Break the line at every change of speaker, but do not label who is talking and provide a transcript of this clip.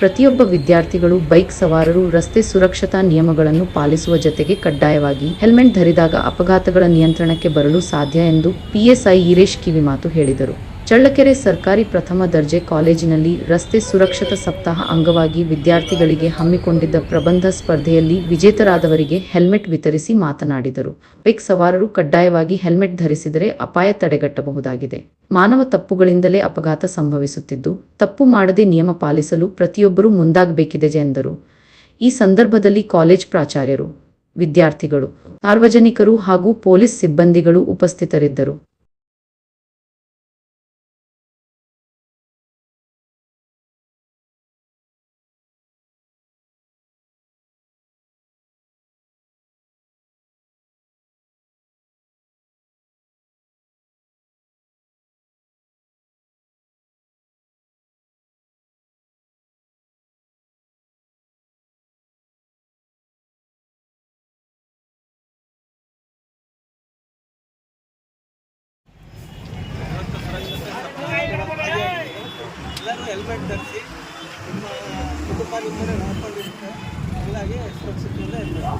ಪ್ರತಿಯೊಬ್ಬ ವಿದ್ಯಾರ್ಥಿಗಳು ಬೈಕ್ ಸವಾರರು, ರಸ್ತೆ ಸುರಕ್ಷತಾ ನಿಯಮಗಳನ್ನು ಪಾಲಿಸುವ ಜೊತೆಗೆ ಕಡ್ಡಾಯವಾಗಿ ಹೆಲ್ಮೆಟ್ ಧರಿದಾಗ ಅಪಘಾತಗಳ ನಿಯಂತ್ರಣಕ್ಕೆ ಬರಲು ಸಾಧ್ಯ ಎಂದು ಪಿಎಸ್ಐ ಈರೇಶ್ ಕಿವಿಮಾತು ಹೇಳಿದರು. ಚಳ್ಳಕೆರೆ ಸರ್ಕಾರಿ ಪ್ರಥಮ ದರ್ಜೆ ಕಾಲೇಜಿನಲ್ಲಿ ರಸ್ತೆ ಸುರಕ್ಷತಾ ಸಪ್ತಾಹ ಅಂಗವಾಗಿ ವಿದ್ಯಾರ್ಥಿಗಳಿಗೆ ಹಮ್ಮಿಕೊಂಡಿದ್ದ ಪ್ರಬಂಧ ಸ್ಪರ್ಧೆಯಲ್ಲಿ ವಿಜೇತರಾದವರಿಗೆ ಹೆಲ್ಮೆಟ್ ವಿತರಿಸಿ ಮಾತನಾಡಿದರು. ಬೈಕ್ ಸವಾರರು ಕಡ್ಡಾಯವಾಗಿ ಹೆಲ್ಮೆಟ್ ಧರಿಸಿದರೆ ಅಪಾಯ ತಡೆಗಟ್ಟಬಹುದಾಗಿದೆ. ಮಾನವ ತಪ್ಪುಗಳಿಂದಲೇ ಅಪಘಾತ ಸಂಭವಿಸುತ್ತಿದ್ದು, ತಪ್ಪು ಮಾಡದೆ ನಿಯಮ ಪಾಲಿಸಲು ಪ್ರತಿಯೊಬ್ಬರೂ ಮುಂದಾಗಬೇಕಿದೆ ಎಂದರು. ಈ ಸಂದರ್ಭದಲ್ಲಿ ಕಾಲೇಜ್ ಪ್ರಾಚಾರ್ಯರು, ವಿದ್ಯಾರ್ಥಿಗಳು, ಸಾರ್ವಜನಿಕರು ಹಾಗೂ ಪೊಲೀಸ್ ಸಿಬ್ಬಂದಿಗಳು ಉಪಸ್ಥಿತರಿದ್ದರು.
ಹೆಲ್ಮೆಟ್ ಧರಿಸಿ ನಿಮ್ಮ ಕುಟುಂಬ ನಿಮ್ಮನೆ ನೋಡ್ಕೊಂಡಿರುತ್ತೆ ಹಂಗಾಗಿ ಸುರಕ್ಷತೆಯಿಂದ ಇರಬೇಕು.